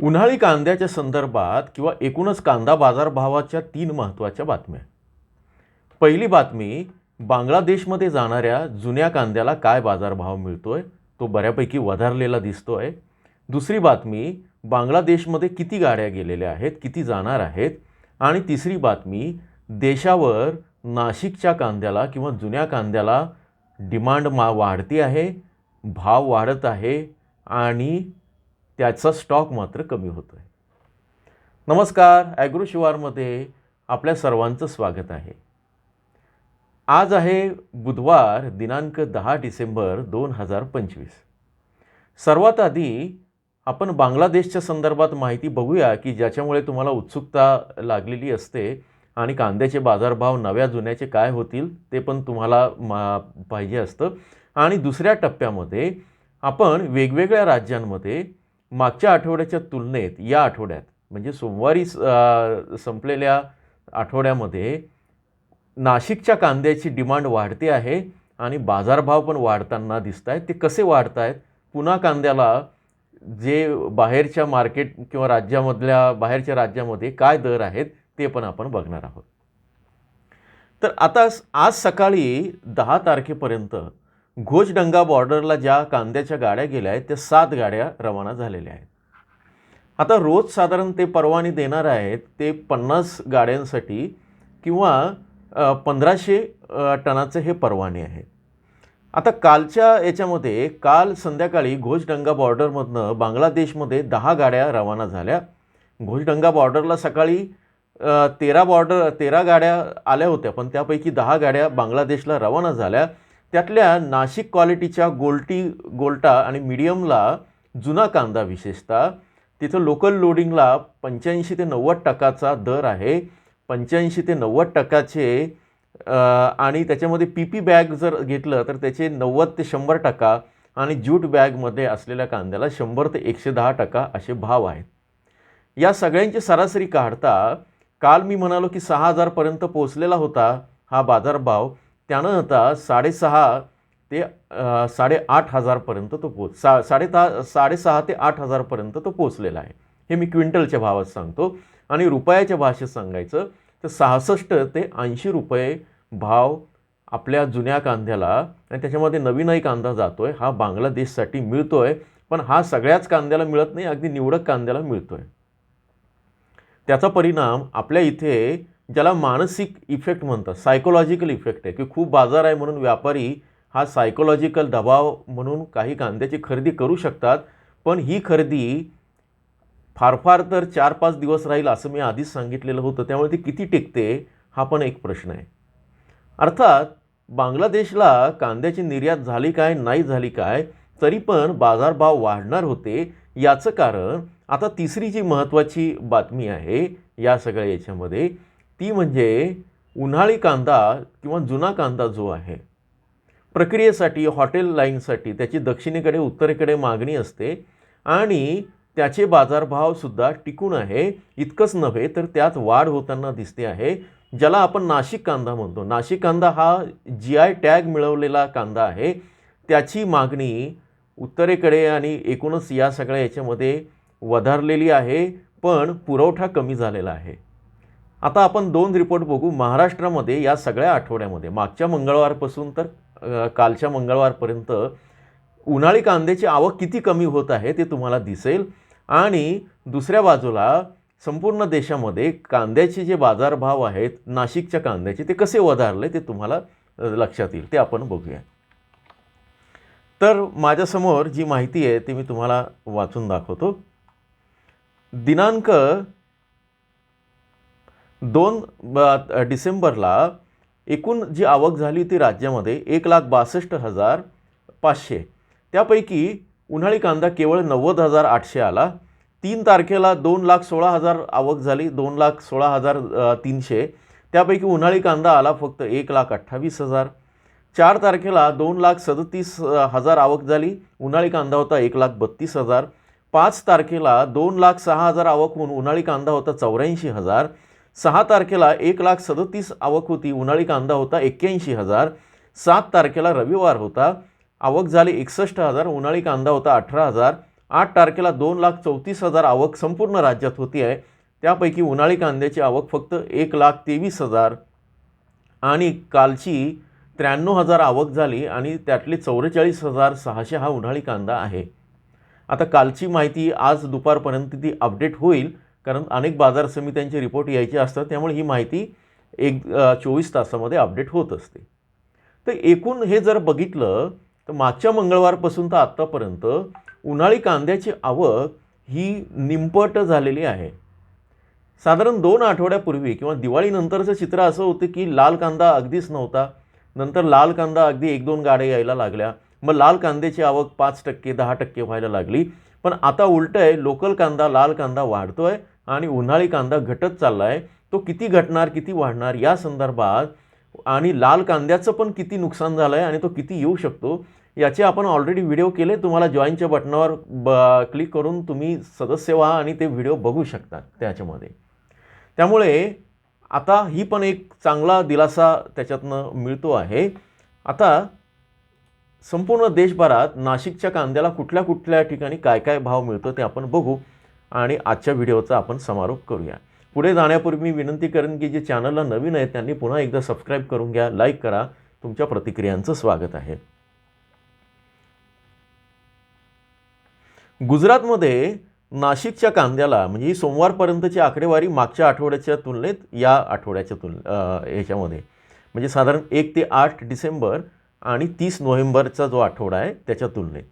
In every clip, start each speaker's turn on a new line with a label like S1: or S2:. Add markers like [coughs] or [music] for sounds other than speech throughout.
S1: उन्हाळी कांद्याच्या संदर्भात किंवा एकूणच कांदा बाजारभावाच्या तीन महत्त्वाच्या बातम्या. पहिली बातमी बांगलादेशमध्ये जाणाऱ्या जुन्या कांद्याला काय बाजारभाव मिळतो आहे तो बऱ्यापैकी वधारलेला दिसतो आहे दुसरी बातमी बांगलादेशमध्ये किती गाड्या गेलेल्या आहेत किती जाणार आहेत? आणि तिसरी बातमी देशावर नाशिकच्या कांद्याला किंवा जुन्या कांद्याला डिमांड मा वाढती आहे भाव वाढत आहे आणि त्याचा स्टॉक मात्र कमी होतो आहे नमस्कार ॲग्रो शिवारमध्ये आपल्या सर्वांचं स्वागत आहे. आज आहे बुधवार दिनांक दहा डिसेंबर दोन हजार पंचवीस. सर्वात आधी आपण बांगलादेशच्या संदर्भात माहिती बघूया की ज्याच्यामुळे तुम्हाला उत्सुकता लागलेली असते आणि कांद्याचे बाजारभाव नव्या जुन्याचे काय होतील ते पण तुम्हाला मा पाहिजे असतं. आणि दुसऱ्या टप्प्यामध्ये आपण वेगवेगळ्या राज्यांमध्ये मागच्या आठवड्याच्या तुलनेत या आठवड्यात म्हणजे सोमवारी संपलेल्या आठवड्यामध्ये नाशिकच्या कांद्याची डिमांड वाढते आहे आणि बाजारभाव पण वाढताना दिसत आहेत ते कसे वाढत आहेत पुन्हा कांद्याला जे बाहेरच्या मार्केट किंवा राज्यामधल्या बाहेरच्या राज्यामध्ये काय दर आहेत ते पण आपण बघणार आहोत. तर आता आज सकाळी दहा तारखेपर्यंत घोषडंगा बॉर्डरला ज्या कांद्याच्या गाड्या गेल्या आहेत त्या सात गाड्या रवाना झालेल्या आहेत. आता रोज साधारण ते परवाने देणार आहेत ते पन्नास गाड्यांसाठी किंवा पंधराशे टनाचे हे परवाने आहेत. आता कालच्या याच्यामध्ये काल संध्याकाळी घोषडंगा बॉर्डरमधनं बांगलादेशमध्ये दहा गाड्या रवाना झाल्या. घोषडंगा बॉर्डरला सकाळी तेरा बॉर्डर तेरा गाड्या आल्या होत्या पण त्यापैकी दहा गाड्या बांगलादेशला रवाना झाल्या. त्यातल्या नाशिक क्वालिटीच्या गोल्टी गोल्टा आणि मिडियमला जुना कांदा विशेषतः. तिथं लोकल लोडिंगला पंच्याऐंशी ते नव्वद टक्काचा दर आहे. पंच्याऐंशी ते नव्वद टक्काचे आणि त्याच्यामध्ये पी पी बॅग जर घेतलं तर त्याचे नव्वद ते शंभर टक्का आणि ज्यूट बॅगमध्ये असलेल्या कांद्याला शंभर ते एकशे दहा टक्का असे भाव आहेत. या सगळ्यांची सरासरी काढता काल मी म्हणालो की सहा हजारपर्यंत पोचलेला होता हा बाजारभाव. त्यानं आता साडेसहा ते साडेआठ हजारपर्यंत तो पोच सा साडेदहा साडेसहा ते आठ हजारपर्यंत तो पोचलेला आहे. हे मी क्विंटलच्या भावात सांगतो. आणि रुपयाच्या भाषेत सांगायचं तर सहासष्ट ते ऐंशी रुपये भाव आपल्या जुन्या कांद्याला आणि त्याच्यामध्ये नवीनही कांदा जातो आहे हा बांगलादेशसाठी मिळतो आहे पण हा सगळ्याच कांद्याला मिळत नाही अगदी निवडक कांद्याला मिळतो आहे त्याचा परिणाम आपल्या इथे ज्याला मानसिक इफेक्ट म्हणतात सायकोलॉजिकल इफेक्ट आहे की खूप बाजार आहे म्हणून व्यापारी हा सायकोलॉजिकल दबाव म्हणून काही कांद्याची खरेदी करू शकतात पण ही खरेदी फार फार तर चार पाच दिवस राहील असं मी आधीच सांगितलेलं होतं त्यामुळे ती किती टिकते हा पण एक प्रश्न आहे. अर्थात बांगलादेशला कांद्याची निर्यात झाली काय नाही झाली काय तरी पण बाजारभाव वाढणार होते याचं कारण आता तिसरी जी महत्त्वाची बातमी आहे या सगळ्या याच्यामध्ये ती म्हणजे उन्हाळी कांदा किंवा जुना कांदा जो आहे प्रक्रियेसाठी हॉटेल लाईनसाठी त्याची दक्षिणेकडे उत्तरेकडे मागणी असते आणि त्याचे बाजारभावसुद्धा टिकून आहे. इतकंच नव्हे तर त्यात वाढ होताना दिसते आहे. ज्याला आपण नाशिक कांदा म्हणतो. नाशिक कांदा हा जी आय टॅग मिळवलेला कांदा आहे. त्याची मागणी उत्तरेकडे आणि एकूणच या सगळ्या याच्यामध्ये वधारलेली आहे पण पुरवठा कमी झालेला आहे. आता आपण दोन रिपोर्ट बघू महाराष्ट्रामध्ये या सगळ्या आठवड्यामध्ये. मागच्या मंगळवारपासून तर कालच्या मंगळवारपर्यंत उन्हाळी कांद्याची आवक किती कमी होत आहे ते तुम्हाला दिसेल. आणि दुसऱ्या बाजूला संपूर्ण देशामध्ये कांद्याचे जे बाजारभाव आहेत नाशिकच्या कांद्याचे ते कसे वधारले ते तुम्हाला लक्षात येईल. ते आपण बघूया. तर माझ्यासमोर जी माहिती आहे ती मी तुम्हाला वाचून दाखवतो. दिनांक दोन ब- डिसेंबरला एकूण जी आवक झाली ती राज्यामध्ये एक लाख बासष्ट हजार पाचशे. त्यापैकी उन्हाळी कांदा केवळ नव्वद हजार आठशे आला. तीन तारखेला दोन लाख सोळा हजार आवक झाली दोन लाख सोळा हजार तीनशे. त्यापैकी उन्हाळी कांदा आला फक्त एक लाख अठ्ठावीस हजार. चार तारखेला दोन लाख सदतीस हजार आवक झाली उन्हाळी कांदा होता एक लाख बत्तीस हजार. पाच तारखेला दोन लाख सहा हजार आवक होऊन उन्हाळी कांदा होता चौऱ्याऐंशी हजार. सहा तारखेला एक लाख सदतीस आवक होती उन्हाळी कांदा होता एक्क्याऐंशी हजार सात तारखेला रविवार होता आवक झाली एकसष्ट हजार उन्हाळी कांदा होता अठरा हजार आठ तारखेला दोन लाख चौतीस हजार आवक संपूर्ण राज्यात होती आहे. त्यापैकी उन्हाळी कांद्याची आवक फक्त एक लाख तेवीस हजार आणि कालची त्र्याण्णव हजार आवक झाली आणि त्यातली चौवेचाळीस हजार सहाशे हा उन्हाळी कांदा आहे. आता कालची माहिती आज दुपारपर्यंत ती अपडेट होईल. कारण अनेक बाजार समित्यांचे रिपोर्ट यायचे असतात त्यामुळे ही माहिती एक चोवीस तासामध्ये अपडेट होत असते. तर एकूण हे जर बघितलं तर मागच्या मंगळवारपासून तर आत्तापर्यंत उन्हाळी कांद्याची आवक ही निंपट झालेली आहे. साधारण दोन आठवड्यापूर्वी किंवा दिवाळीनंतरचं चित्र असं होतं की लाल कांदा अगदीच नव्हता. नंतर लाल कांदा अगदी एक दोन गाड्या यायला लागल्या. मग लाल कांद्याची आवक पाच टक्के दहा टक्के व्हायला लागली. पण आता उलटं आहे लोकल कांदा लाल कांदा वाढतो आहे आणि उन्हाळी कांदा घटत चालला आहे तो किती घटणार किती वाढणार या संदर्भात आणि लाल कांद्याचं पण किती नुकसान झालं आहे आणि तो किती येऊ शकतो याचे आपण ऑलरेडी व्हिडिओ केले. तुम्हाला जॉईनच्या बटनावर ब क्लिक करून तुम्ही सदस्य व्हा आणि ते व्हिडिओ बघू शकता त्याच्यामध्ये. त्यामुळे आता ही पण एक चांगला दिलासा त्याच्यातनं मिळतो आहे. आता संपूर्ण देशभरात नाशिकच्या कांद्याला कुठल्या कुठल्या ठिकाणी काय काय भाव मिळतो ते आपण बघू. आणि आजच्या व्हिडिओचा आपण समारोप करूया. पुढे जाण्यापूर्वी मी विनंती करेन की जे चॅनलला नवीन आहेत त्यांनी पुन्हा एकदा सबस्क्राईब करून घ्या लाईक करा. तुमच्या प्रतिक्रियांचं स्वागत आहे. गुजरातमध्ये नाशिकच्या कांद्याला म्हणजे ही सोमवारपर्यंतची आकडेवारी मागच्या आठवड्याच्या तुलनेत या आठवड्याच्या तुल ह्याच्यामध्ये म्हणजे साधारण एक ते आठ डिसेंबर आणि तीस नोव्हेंबरचा जो आठवडा आहे त्याच्या तुलनेत.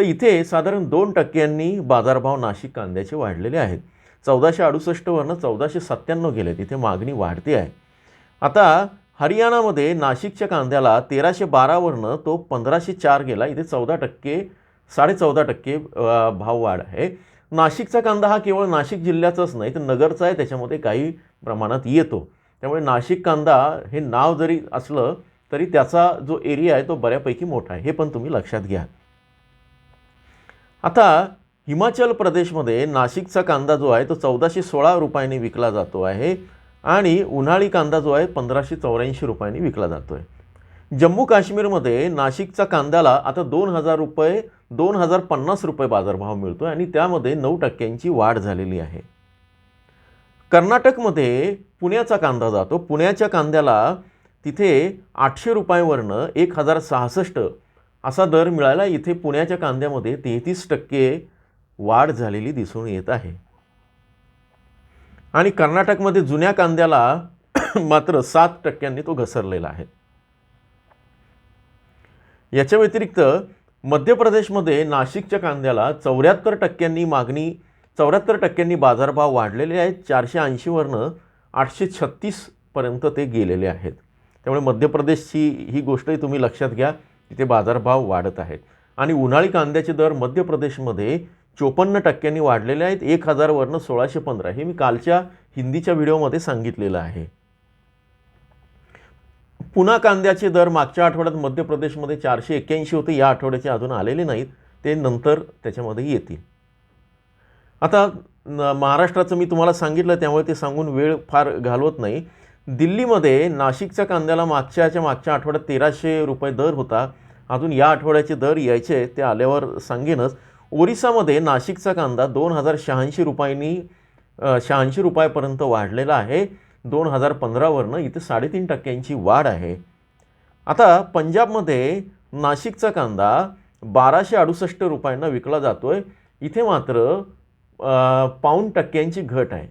S1: तर इथे साधारण दोन टक्क्यांनी बाजारभाव नाशिक कांद्याचे वाढलेले आहेत. चौदाशे अडुसष्टवरनं चौदाशे सत्त्याण्णव गेले तिथे मागणी वाढते आहे. आता हरियाणामध्ये नाशिकच्या कांद्याला तेराशे बारावरनं तो पंधराशे चार गेला. इथे चौदा टक्के साडे चौदा टक्के भाव वाढ आहे. नाशिकचा कांदा हा केवळ नाशिक जिल्ह्याचाच नाही तर नगरचा आहे. त्याच्यामध्ये काही प्रमाणात येतो. त्यामुळे नाशिक कांदा हे नाव जरी असलं तरी त्याचा जो एरिया आहे तो बऱ्यापैकी मोठा आहे. हे पण तुम्ही लक्षात घ्या. आता हिमाचल प्रदेशमध्ये नाशिकचा कांदा जो आहे तो चौदाशे सोळा रुपयांनी विकला जातो आहे आणि उन्हाळी कांदा जो आहे पंधराशे चौऱ्याऐंशी रुपयांनी विकला जातो आहे जम्मू काश्मीरमध्ये नाशिकचा कांद्याला आता दोन हजार रुपये दोन हजार पन्नास रुपये बाजारभाव मिळतो आहे आणि त्यामध्ये नऊ टक्क्यांची वाढ झालेली आहे. कर्नाटकमध्ये पुण्याचा कांदा जातो. पुण्याच्या कांद्याला तिथे आठशे रुपयावरनं एक हजार सहासष्ट असा दर मिळाला इथे पुण्याच्या कांद्यामध्ये तेहतीस टक्के वाढ झालेली दिसून येत आहे. आणि कर्नाटकमध्ये जुन्या कांद्याला [coughs] मात्र सात टक्क्यांनी तो घसरलेला आहे. याच्या व्यतिरिक्त मध्य प्रदेशमध्ये नाशिकच्या कांद्याला चौऱ्याहत्तर टक्क्यांनी मागणी चौऱ्याहत्तर टक्क्यांनी बाजारभाव वाढलेले आहेत. चारशे ऐंशीवरनं आठशे छत्तीसपर्यंत ते गेलेले आहेत. त्यामुळे मध्य प्रदेशची ही गोष्टही तुम्ही लक्षात घ्या. तिथे बाजारभाव वाढत आहेत. आणि उन्हाळी कांद्याचे दर मध्य प्रदेशमध्ये चोपन्न टक्क्यांनी वाढलेले आहेत. एक हजारवरनं सोळाशे पंधरा. हे मी कालच्या हिंदीच्या व्हिडिओमध्ये सांगितलेलं आहे. पुन्हा कांद्याचे दर मागच्या आठवड्यात मध्य प्रदेशमध्ये चारशे एक्क्याऐंशी होते. या आठवड्याचे अजून आलेले नाहीत. ते नंतर त्याच्यामध्ये येतील. आता महाराष्ट्राचं मी तुम्हाला सांगितलं त्यामुळे ते सांगून वेळ फार घालवत नाही. दिल्लीमध्ये नाशिकच्या कांद्याला मागच्याच्या मागच्या आठवड्यात तेराशे रुपये दर होता. अजून या आठवड्याचे दर यायचे ते आल्यावर सांगेनच. ओरिसामध्ये नाशिकचा कांदा दोन हजार शहाऐंशी रुपयांनी शहाऐंशी रुपयापर्यंत वाढलेला आहे. दोन हजार पंधरावरनं इथे साडेतीन टक्क्यांची वाढ आहे. आता पंजाबमध्ये नाशिकचा कांदा बाराशे अडुसष्ट रुपयांना विकला जातो आहे इथे मात्र पाऊन पाऊण टक्क्यांची घट आहे.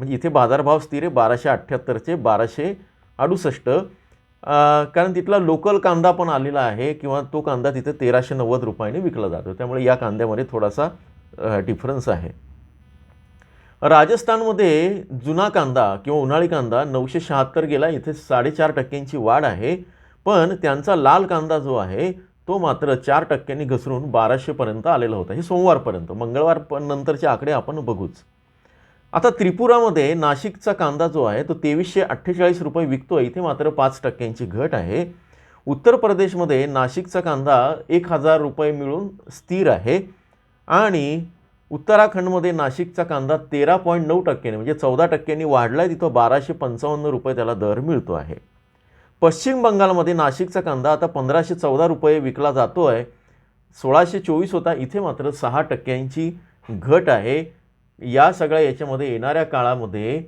S1: म्हणजे इथे बाजारभाव स्थिर आहे बाराशे अठ्ठ्याहत्तरचे बाराशे अडुसष्ट. कारण तिथला लोकल कांदा पण आलेला आहे किंवा तो कांदा तिथे तेराशे नव्वद रुपयाने विकला जातो. त्यामुळे या कांद्यामध्ये थोडासा डिफरन्स आहे. राजस्थानमध्ये जुना कांदा किंवा उन्हाळी कांदा नऊशे शहात्तर गेला इथे साडेचार टक्क्यांची वाढ आहे. पण त्यांचा लाल कांदा जो आहे तो मात्र चार टक्क्यांनी घसरून बाराशेपर्यंत आलेला होता. हे सोमवारपर्यंत. मंगळवार पण नंतरचे आकडे आपण बघूच. आता त्रिपुरामध्ये नाशिकचा कांदा जो आहे तो तेवीसशे अठ्ठेचाळीस रुपये विकतो आहे इथे मात्र पाच टक्क्यांची घट आहे. उत्तर प्रदेशमध्ये नाशिकचा कांदा एक हजार रुपये मिळून स्थिर आहे. आणि उत्तराखंडमध्ये नाशिकचा कांदा तेरा पॉईंट नऊ टक्क्याने म्हणजे चौदा टक्क्यांनी वाढला आहे तिथं बाराशे पंचावन्न रुपये त्याला दर मिळतो आहे. पश्चिम बंगालमध्ये नाशिकचा कांदा आता पंधराशे चौदा रुपये विकला जातो आहे सोळाशे चोवीस होता. इथे मात्र सहा टक्क्यांची घट आहे. या सगळ्या याच्यामध्ये येणाऱ्या काळामध्ये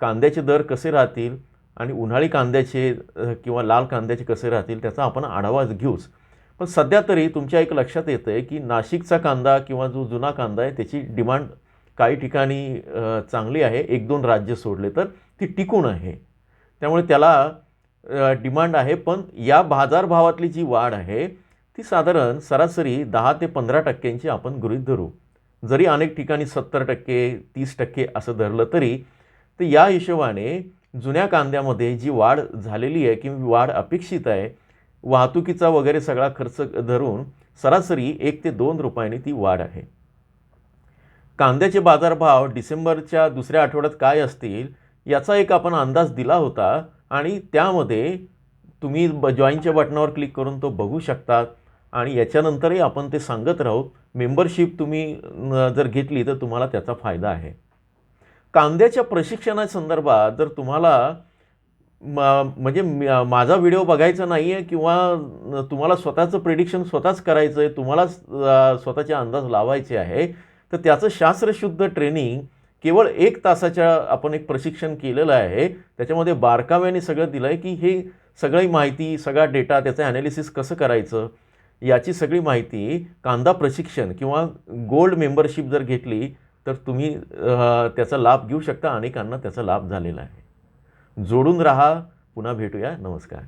S1: कांद्याचे दर कसे राहतील आणि उन्हाळी कांद्याचे किंवा लाल कांद्याचे कसे राहतील त्याचा आपण आढावा घेऊच. पण सध्या तरी तुमच्या एक लक्षात येतं आहे की नाशिकचा कांदा किंवा जो जुना कांदा आहे त्याची डिमांड काही ठिकाणी चांगली आहे. एक दोन राज्य सोडले तर ती टिकून आहे. त्यामुळे त्याला डिमांड आहे. पण या बाजारभावातली जी वाढ आहे ती साधारण सरासरी दहा ते पंधरा टक्क्यांची आपण गृहीत धरू. जरी अनेक ठिकाणी सत्तर टक्के तीस टक्के असं धरलं तरी तर या हिशोबाने जुन्या कांद्यामध्ये जी वाढ झालेली आहे किंवा वाढ अपेक्षित आहे वाहतुकीचा वगैरे सगळा खर्च धरून सरासरी एक ते दोन रुपयांनी ती वाढ आहे. कांद्याचे बाजारभाव डिसेंबरच्या दुसऱ्या आठवड्यात काय असतील याचा एक आपण अंदाज दिला होता आणि त्यामध्ये तुम्ही ब जॉईनच्या बटनावर क्लिक करून तो बघू शकतात. आणि याच्यानंतरही आपण ते सांगत राहू मेंबरशिप तुम्ही जर घेतली तर तुम्हाला त्याचा फायदा आहे. कांद्याच्या प्रशिक्षणासंदर्भात जर तुम्हाला म म्हणजे माझा व्हिडिओ बघायचा नाही आहे किंवा तुम्हाला स्वतःचं प्रिडिक्शन स्वतःच करायचं आहे तुम्हालाच स्वतःचे अंदाज लावायचे आहे तर त्याचं शास्त्रशुद्ध ट्रेनिंग केवळ एक तासाच्या आपण एक प्रशिक्षण केलेलं आहे. त्याच्यामध्ये बारकाव्याने सगळं दिलं आहे की हे सगळी माहिती सगळा डेटा त्याचं ॲनालिसिस कसं करायचं? याची सगळी माहिती कांदा प्रशिक्षण किंवा गोल्ड मेंबरशिप जर घेतली तर तुम्ही त्याचा लाभ घेऊ शकता अनेकांना त्याचा लाभ झालेला आहे. जोडून राहा. पुन्हा भेटूया. नमस्कार.